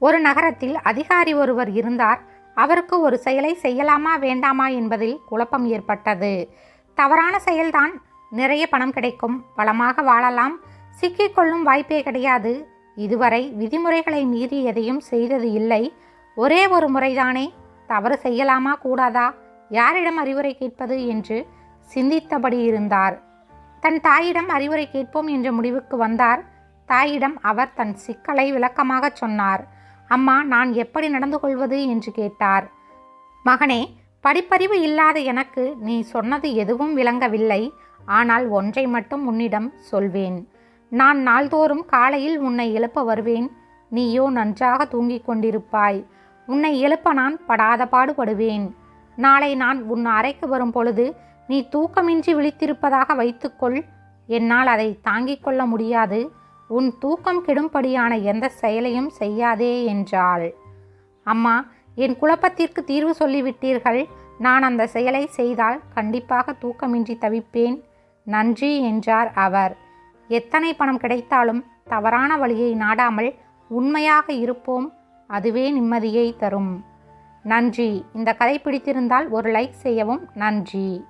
ஒரு நகரத்தில் அதிகாரி ஒருவர் இருந்தார். அவருக்கு ஒரு செயலை செய்யலாமா வேண்டாமா என்பதில் குழப்பம் ஏற்பட்டது. தவறான செயல்தான். நிறைய பணம் கிடைக்கும். வளமாக வாழலாம். சிக்கிக்கொள்ளும் வாய்ப்பே கிடையாது. இதுவரை விதிமுறைகளை மீறி எதையும் செய்தது இல்லை. ஒரே ஒரு முறைதானே. தவறு செய்யலாமா கூடாதா? யாரிடம் அறிவுரை கேட்பது என்று சிந்தித்தபடி இருந்தார். தன் தாயிடம் அறிவுரை கேட்போம் என்ற முடிவுக்கு வந்தார். தாயிடம் அவர் தன் சிக்கலை விளக்கமாகச் சொன்னார். அம்மா நான் எப்படி நடந்து கொள்வது? என்று கேட்டார். மகனே படிப்பறிவு இல்லாத எனக்கு நீ சொன்னது எதுவும் விளங்கவில்லை. ஆனால் ஒன்றை மட்டும் உன்னிடம் சொல்வேன். நான் நாள்தோறும் காலையில் உன்னை எழுப்ப வருவேன். நீயோ நன்றாக தூங்கிக் கொண்டிருப்பாய். உன்னை எழுப்ப நான் படாத பாடுபடுவேன். நாளை நான் உன் அறைக்கு வரும் பொழுது நீ தூக்கமின்றி விழித்திருப்பதாக வைத்துக்கொள். என்னால் அதை தாங்கிக் கொள்ள முடியாது. உன் தூக்கம் கெடும்படியான எந்த செயலையும் செய்யாதே என்றாள். அம்மா என் குழப்பத்திற்கு தீர்வு சொல்லிவிட்டீர்கள். நான் அந்த செயலை செய்தால் கண்டிப்பாக தூக்கமின்றி தவிப்பேன். நன்றி என்றார் அவர். எத்தனை பணம் கிடைத்தாலும் தவறான வழியை நாடாமல் உண்மையாக இருப்போம். அதுவே நிம்மதியை தரும். நன்றி. இந்த கதை பிடித்திருந்தால் ஒரு லைக் செய்யவும் நன்றி.